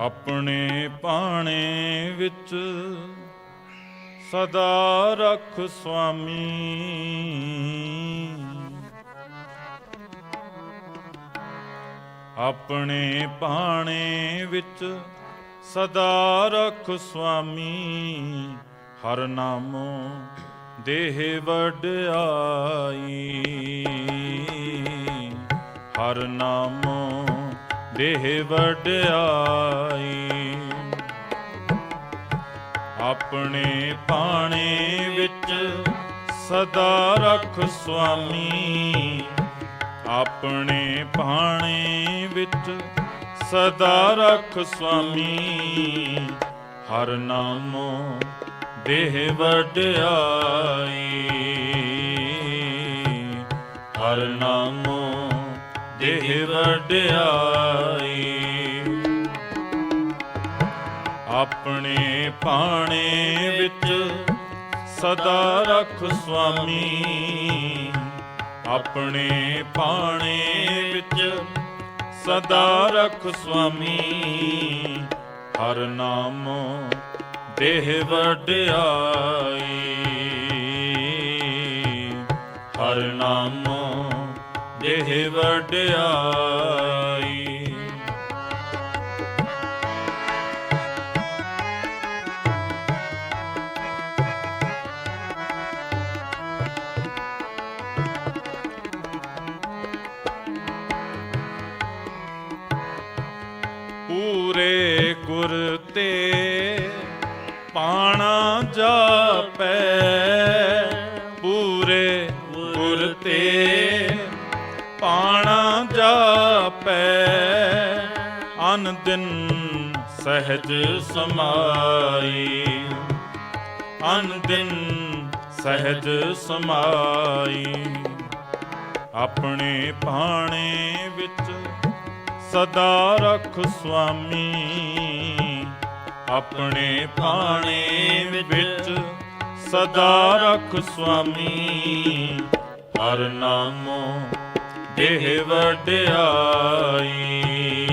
ਆਪਣੇ ਪਾਣੇ ਵਿੱਚ ਸਦਾ ਰੱਖ ਸੁਆਮੀ ਆਪਣੇ ਪਾਣੇ ਵਿੱਚ ਸਦਾ ਰੱਖ ਸੁਆਮੀ ਹਰ ਨਾਮੋ ਦੇਹ ਵਡਿਆਈ। ਹਰ ਨਾਮੋ ਦੇਹ ਵਡਿਆਈ। ਆਪਣੇ ਪਾਣੇ ਵਿੱਚ ਸਦਾ ਰੱਖ ਸੁਆਮੀ। ਆਪਣੇ ਪਾਣੇ ਵਿੱਚ ਸਦਾ ਰੱਖ ਸੁਆਮੀ। ਹਰ ਨਾਮੋ ਦੇਹ ਵਡਿਆਈ। ਹਰ ਨਾਮੋ ਦੇਹ ਵਡਿਆਈ। ਆਪਣੇ ਪਾਣੇ ਵਿੱਚ ਸਦਾ ਰੱਖ ਸੁਆਮੀ ਆਪਣੇ ਪਾਣੇ ਵਿੱਚ ਸਦਾ ਰੱਖ ਸੁਆਮੀ ਹਰ ਨਾਮੋ ਦੇਹ ਵਡਿਆਈ। ਦੇਹ ਵਡਿਆਈ। ਪੂਰੇ ਗੁਰ ਤੇ ਪਾਣਾ ਜਾਪੈ। ਪੂਰੇ ਗੁਰ ਤੇ ਅਨ ਦਿਨ ਸਹਿਜ ਸਮਾਈ। ਅਨ ਦਿਨ ਸਹਿਜ ਸਮਾਈ। ਆਪਣੇ ਭਾਣੇ ਵਿੱਚ ਸਦਾ ਰੱਖ ਸੁਆਮੀ। ਆਪਣੇ ਭਾਣੇ ਵਿੱਚ ਸਦਾ ਰੱਖ ਸੁਆਮੀ। ਹਰ ਨਾਮੋ ਦੇਹ ਵਡਿਆਈ।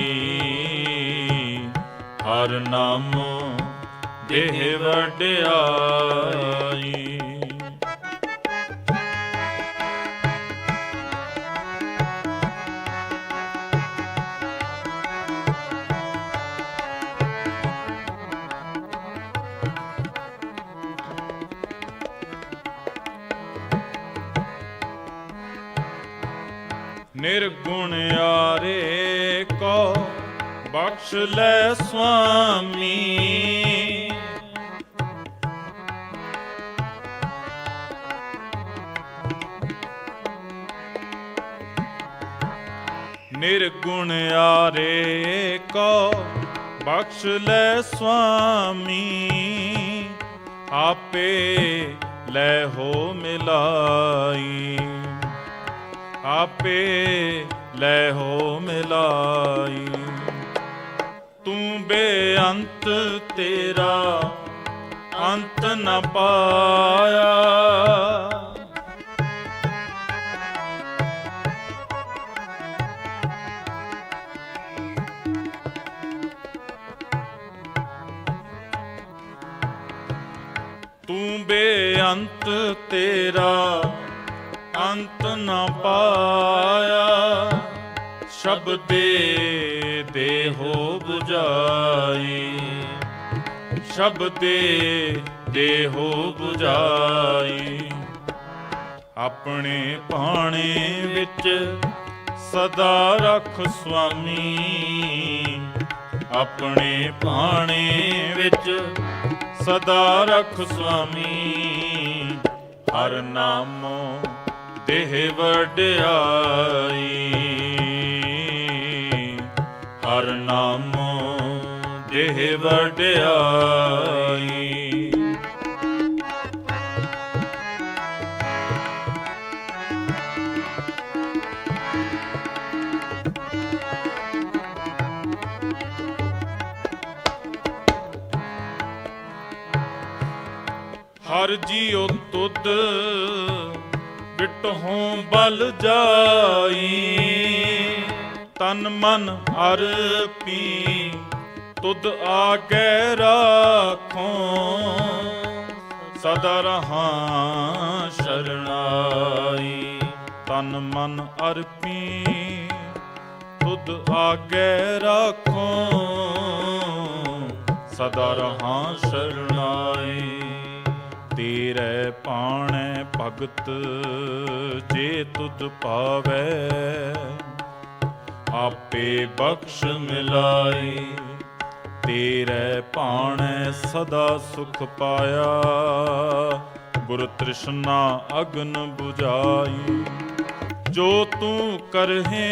ਹਰ ਨਾਮੋ ਦੇਹ ਵਡਿਆਈ। ਨਿਰਗੁਣ ਆਰੇ ਕੋ ਬਖਸ਼ ਲੈ ਸੁਆਮੀ। ਨਿਰਗੁਣ ਆਰੇ ਕੋ ਬਖਸ਼ ਲੈ ਸੁਆਮੀ। ਆਪੇ ਲੈ ਹੋ ਮਿਲਾਈ। ਆਪੇ ਲੈ ਹੋ ਮਿਲਾਈ। ਤੂੰ ਬੇਅੰਤ ਤੇਰਾ ਅੰਤ ਨ ਪਾਇਆ। ਤੂੰ ਬੇਅੰਤ ਤੇਰਾ ਅੰਤ ਨ ਪਾਇਆ। ਸ਼ਬਦੇ ਦੇਹੋ 부ਜਾਈ ਸ਼ਬਦੇ ਦੇਹੋ 부ਜਾਈ ਆਪਣੇ ਪਾਣੇ ਵਿੱਚ ਸਦਾ ਰੱਖ ਸੁਆਮੀ। ਆਪਣੇ ਪਾਣੇ ਵਿੱਚ ਸਦਾ ਰੱਖ ਸੁਆਮੀ। ਹਰ ਨਾਮੋ ਦੇਹ ਵਡਿਆਈ। ਹਰ ਨਾਮੋ ਦੇਹ ਵਡਿਆਈ। ਹਰ ਜੀਉ ਤੁਧ ਬਿਟਹੋਂ ਬਲ ਜਾਈ। ਤਨ ਮਨ ਅਰਪੀ ਤੁਧ ਆਗੇ ਰਾਖੋ। ਸਦਾ ਰਹਾ ਸ਼ਰਣਾਈ, ਤਨ ਮਨ ਅਰਪੀ ਤੁਧ ਆਗੇ ਰਾਖੋ। ਸਦਾ ਰਹਾ ਸ਼ਰਣਾਈ, ਤੇਰੇ ਪਾਣੈ ਭਗਤ, ਜੇ ਤੁਧ ਪਾਵੈ। ਆਪੇ ਬਖਸ਼ ਮਿਲਾਈ। ਤੇਰੇ ਭਾਣੇ ਸਦਾ ਸੁਖ ਪਾਇਆ। ਗੁਰ ਤ੍ਰਿਸ਼ਨਾ ਅਗਨ 부ਝਾਈ ਜੋ ਤੂੰ ਕਰਹੇ,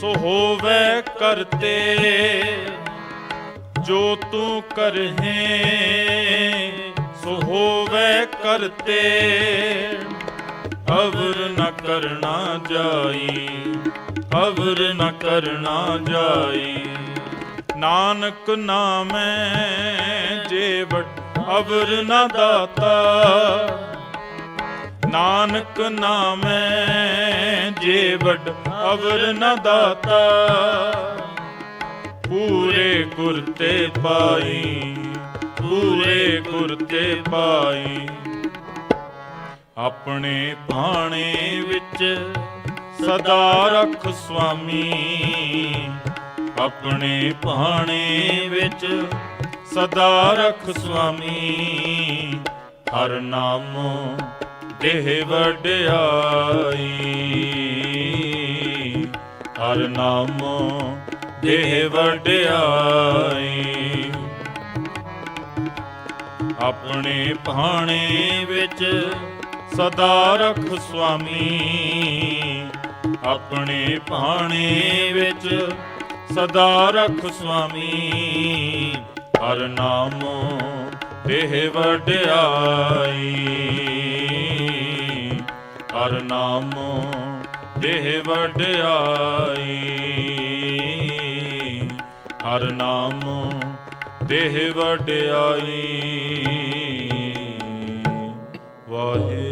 ਸੋ ਹੋਵੇ ਕਰਤੇ। ਜੋ ਤੂੰ ਕਰਹੇ, ਸੋ ਹੋਵੇ ਕਰਤੇ। ਅਵਰ ਨ ਕਰਨਾ ਜਾਈ। ਅਵਰ ਨ ਕਰਨਾ ਜਾਈ ਨਾਨਕ ਨਾਮੈ ਜੇ ਵਡ ਅਵਰ ਨ ਦਾਤਾ। ਨਾਨਕ ਨਾਮੈ ਜੇ ਵਡ ਅਵਰ ਨ ਦਾਤਾ। ਪੂਰੇ ਗੁਰ ਤੇ ਪਾਈ, ਪੂਰੇ ਗੁਰ ਤੇ ਪਾਈ। ਆਪਣੇ ਭਾਣੇ ਵਿੱਚ ਸਦਾ ਰਖ ਸੁਆਮੀ। ਆਪਣੇ ਭਾਣੇ ਵਿੱਚ ਸਦਾ ਰਖ ਸੁਆਮੀ। ਹਰ ਨਾਮੋ ਦੇਹ ਵਡਿਆਈ। ਹਰ ਨਾਮੋ ਦੇਹ ਵਡਿਆਈ। ਆਪਣੇ ਭਾਣੇ ਵਿੱਚ ਸਦਾ ਰਖ ਸੁਆਮੀ। ਆਪਣੇ ਭਾਣੇ ਵਿੱਚ ਸਦਾ ਰੱਖ ਸੁਆਮੀ। ਹਰ ਨਾਮੋ ਦੇਹ ਵਡਿਆਈ। ਹਰ ਨਾਮੋ ਦੇਹ ਵਡਿਆਈ। ਹਰ ਨਾਮੋ ਦੇਹ ਵਡਿਆਈ। ਵਾਹਿਗੁਰੂ।